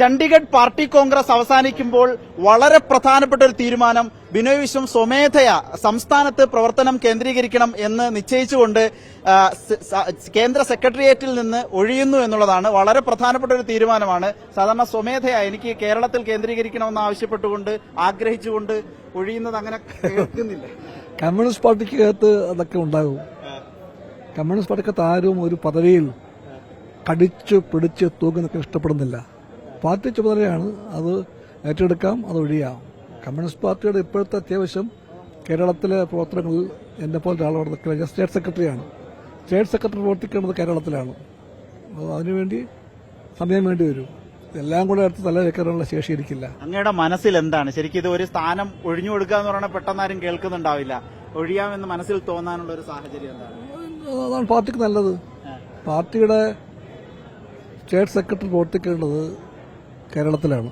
Chandigarh party Congress അവസാനിക്കുമ്പോൾ വളരെ പ്രധാനപ്പെട്ട ഒരു തീരുമാനം ബിനോയ് വിശ്വം സ്വമേധയ സംസ്ഥാനത്ത് പ്രവർത്തനം കേന്ദ്രീകരിക്കണം എന്ന് നിശ്ചയിച്ചുകൊണ്ട് കേന്ദ്ര സെക്രട്ടേറിയറ്റിൽ നിന്ന് ഒഴിയുന്നു എന്നുള്ളതാണ് വളരെ പ്രധാനപ്പെട്ട ഒരു തീരുമാനമാണ്. സാധാരണ സ്വമേധയ എനിക്ക് കേരളത്തിൽ കേന്ദ്രീകരിക്കണമെന്ന് ആവശ്യപ്പെട്ടുകൊണ്ട് ആഗ്രഹിച്ചുകൊണ്ട് ഒഴിയുന്നത് അങ്ങനെ കേൾക്കുന്നില്ല. കമ്മ്യൂണിസ്റ്റ് പാർട്ടിക്ക് പാർട്ടിക്കകത്ത് അതൊക്കെ ഉണ്ടാകും. കമ്മ്യൂണിസ്റ്റ് പാർട്ടിക്കകത്ത് ആരും ഒരു പദവിയിൽ കടിച്ചു പിടിച്ച് തൂക്കുന്നൊക്കെ ഇഷ്ടപ്പെടുന്നില്ല. പാർട്ടി ചുമതലയാണ്. അത് ഏറ്റെടുക്കാം അത് ഒഴിയാം. കമ്മ്യൂണിസ്റ്റ് പാർട്ടിയുടെ ഇപ്പോഴത്തെ അത്യാവശ്യം കേരളത്തിലെ പ്രവർത്തനങ്ങളിൽ എന്നെ പോലെ ഒരാളോട് നിൽക്കില്ല ഞാൻ സ്റ്റേറ്റ് സെക്രട്ടറിയാണ്. സ്റ്റേറ്റ് സെക്രട്ടറി പ്രവർത്തിക്കേണ്ടത് കേരളത്തിലാണ്. അപ്പോൾ അതിനുവേണ്ടി സമയം വേണ്ടി വരും. എല്ലാം കൂടെ അടുത്ത് തല വെക്കാനുള്ള ശേഷി ഇരിക്കില്ല അങ്ങയുടെ മനസ്സിൽ എന്താണ്? ശരിക്കും ഇത് ഒരു സ്ഥാനം ഒഴിഞ്ഞു കൊടുക്കുക എന്ന് പറഞ്ഞാൽ പെട്ടെന്ന് ആരും കേൾക്കുന്നുണ്ടാവില്ല. ഒഴിയാമെന്ന് മനസ്സിൽ തോന്നാനുള്ള ഒരു സാഹചര്യം എന്താണ്? അതാണ് പാർട്ടിക്ക് നല്ലത്. പാർട്ടിയുടെ സ്റ്റേറ്റ് സെക്രട്ടറി പ്രവർത്തിക്കേണ്ടത് കേരളത്തിലാണ്.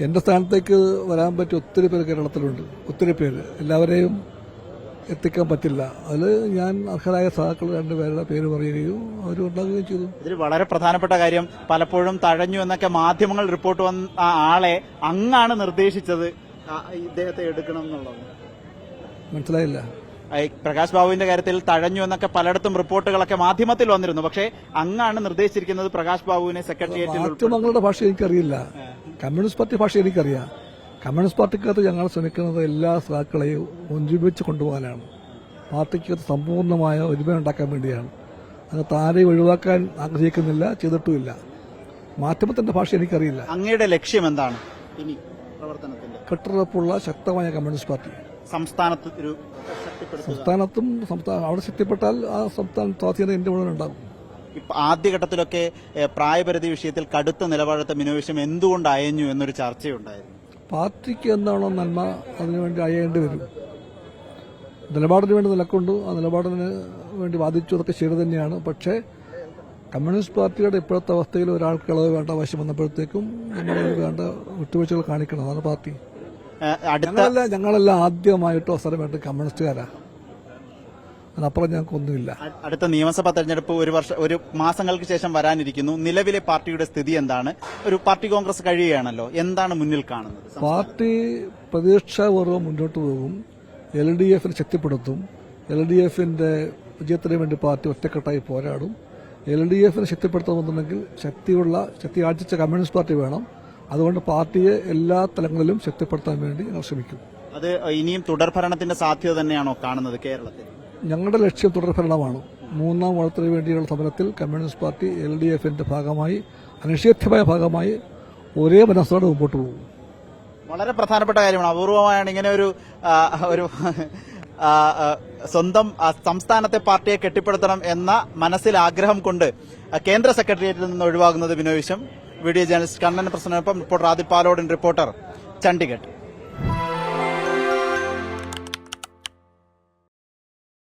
എന്റെ സ്ഥാനത്തേക്ക് വരാൻ പറ്റിയ ഒത്തിരി പേര് കേരളത്തിലുണ്ട്. ഒത്തിരി പേര്. എല്ലാവരെയും എത്തിക്കാൻ പറ്റില്ല. അതിൽ ഞാൻ അർഹരായ സഹാക്കൾ രണ്ടുപേരുടെ പേര് പറയുകയും അവർ ഉണ്ടാകുകയും ചെയ്തു. ഇതിൽ വളരെ പ്രധാനപ്പെട്ട കാര്യം പലപ്പോഴും തഴഞ്ഞു എന്നൊക്കെ മാധ്യമങ്ങൾ റിപ്പോർട്ട് വന്ന ആ ആളെ അങ്ങാണ് നിർദ്ദേശിച്ചത്. ഇദ്ദേഹത്തെ എടുക്കണം എന്നുള്ളത്. മനസ്സിലായില്ല. പ്രകാശ് ബാബുവിന്റെ കാര്യത്തിൽ തഴഞ്ഞു എന്നൊക്കെ പലയിടത്തും റിപ്പോർട്ടുകളൊക്കെ മാധ്യമത്തിൽ വന്നിരുന്നു. പക്ഷേ അങ്ങാണ് നിർദ്ദേശിച്ചിരിക്കുന്നത് പ്രകാശ് ബാബുവിനെ സെക്രട്ടേറിയറ്റിൽ ഉൾപ്പെടുത്തി. മാധ്യമങ്ങളുടെ ഭാഷ എനിക്കറിയില്ല. കമ്മ്യൂണിസ്റ്റ് പാർട്ടി ഭാഷ എനിക്കറിയാം. കമ്മ്യൂണിസ്റ്റ് പാർട്ടിക്കകത്ത് ഞങ്ങൾ ശ്രമിക്കുന്നത് എല്ലാ സഹാക്കളെയും ഒഞ്ചിപ്പിച്ച് കൊണ്ടുപോകാനാണ്. പാർട്ടിക്കകത്ത് സമ്പൂർണമായ ഒരുമ ഉണ്ടാക്കാൻ വേണ്ടിയാണ്. അത് താരെ ഒഴിവാക്കാൻ ആഗ്രഹിക്കുന്നില്ല ചെയ്തിട്ടുമില്ല. മാധ്യമത്തിന്റെ ഭാഷ എനിക്കറിയില്ല. അങ്ങയുടെ ലക്ഷ്യം എന്താണ്? ഇനി പ്രവർത്തനത്തിന്റെ. കെട്ടുറപ്പുള്ള ശക്തമായ കമ്മ്യൂണിസ്റ്റ് പാർട്ടി. സംസ്ഥാനത്ത് ഒരു സംസ്ഥാനത്തും സംസ്ഥാന അവിടെ ശക്തിപ്പെട്ടാൽ ആ സംസ്ഥാന സ്വാധീനം എന്റെ മുഴുവൻ ഉണ്ടാകും. ഇപ്പൊ ആദ്യഘട്ടത്തിലൊക്കെ പ്രായപരിധി വിഷയത്തിൽ കടുത്ത നിലപാടത്തെ മിനോവിഷം എന്തുകൊണ്ട് അയഞ്ഞു എന്നൊരു ചർച്ചയുണ്ടായിരുന്നു. പാർട്ടിക്ക് എന്താണോ നന്മ അതിനുവേണ്ടി അയയേണ്ടി വരും. നിലപാടിന് വേണ്ടി നിലക്കൊണ്ടു ആ നിലപാടിന് വേണ്ടി വാദിച്ചു അതൊക്കെ ശരി തന്നെയാണ്. പക്ഷേ കമ്മ്യൂണിസ്റ്റ് പാർട്ടിയുടെ ഇപ്പോഴത്തെ അവസ്ഥയിൽ ഒരാൾക്ക് ഇളവ് വേണ്ട ആവശ്യം വന്നപ്പോഴത്തേക്കും നമ്മൾ വേണ്ട വിട്ടുവീഴ്ചകൾ കാണിക്കണം. അതാണ് പാർട്ടി. അടുത്ത ഞങ്ങളെല്ലാം ഞങ്ങളെല്ലാം ആദ്യമായിട്ട് അവസരം വേണ്ട കമ്മ്യൂണിസ്റ്റുകാരാ. അതിനപ്പുറം ഞങ്ങൾക്കൊന്നുമില്ല. അടുത്ത നിയമസഭാ തെരഞ്ഞെടുപ്പ് ഒരു വർഷം ഒരു മാസങ്ങൾക്ക് ശേഷം വരാനിരിക്കുന്നു. നിലവിലെ പാർട്ടിയുടെ സ്ഥിതി എന്താണ്? ഒരു പാർട്ടി കോൺഗ്രസ് കഴിയുകയാണല്ലോ. എന്താണ് മുന്നിൽ കാണുന്നത്? പാർട്ടി പ്രതീക്ഷാപൂർവം മുന്നോട്ട് പോകും. എൽ ഡി എഫിനെ ശക്തിപ്പെടുത്തും. എൽ ഡി എഫിന്റെ വിജയത്തിന് വേണ്ടി പാർട്ടി ഒറ്റക്കെട്ടായി പോരാടും. എൽ ഡി എഫിനെ ശക്തിപ്പെടുത്തണമെന്നുണ്ടെങ്കിൽ ശക്തിയുള്ള ശക്തി ആർജിച്ച കമ്മ്യൂണിസ്റ്റ് പാർട്ടി വേണം. അതുകൊണ്ട് പാർട്ടിയെ എല്ലാ തലങ്ങളിലും ശക്തിപ്പെടുത്താൻ വേണ്ടി ഞങ്ങൾ ശ്രമിക്കും. അത് ഇനിയും തുടർഭരണത്തിന്റെ സാധ്യത തന്നെയാണോ കാണുന്നത് കേരളത്തിൽ? ഞങ്ങളുടെ ലക്ഷ്യം തുടർഭരണമാണ് മൂന്നാം വളത്തിന് വേണ്ടിയുള്ള സമരത്തിൽ കമ്മ്യൂണിസ്റ്റ് പാർട്ടി എൽ ഡി എഫിന്റെ ഭാഗമായി അനിഷേധ്യമായ ഭാഗമായി ഒരേ മനസ്സോടെ മുമ്പോട്ട് പോകും. വളരെ പ്രധാനപ്പെട്ട കാര്യമാണ്. അപൂർവമായാണ് ഇങ്ങനെ ഒരു ഒരു സ്വന്തം സംസ്ഥാനത്തെ പാർട്ടിയെ കെട്ടിപ്പടുത്തണം എന്ന മനസ്സിൽ ആഗ്രഹം കൊണ്ട് കേന്ദ്ര സെക്രട്ടേറിയറ്റിൽ നിന്ന് ഒഴിവാകുന്നത് ബിനോയ് വിശ്വം. വീഡിയോ ജേണലിസ്റ്റ് കണ്ണൻ പ്രസന്നൊപ്പം റിപ്പോർട്ടർ ആദിപാലോടൻ റിപ്പോർട്ടർ ചണ്ഡിഗഡ്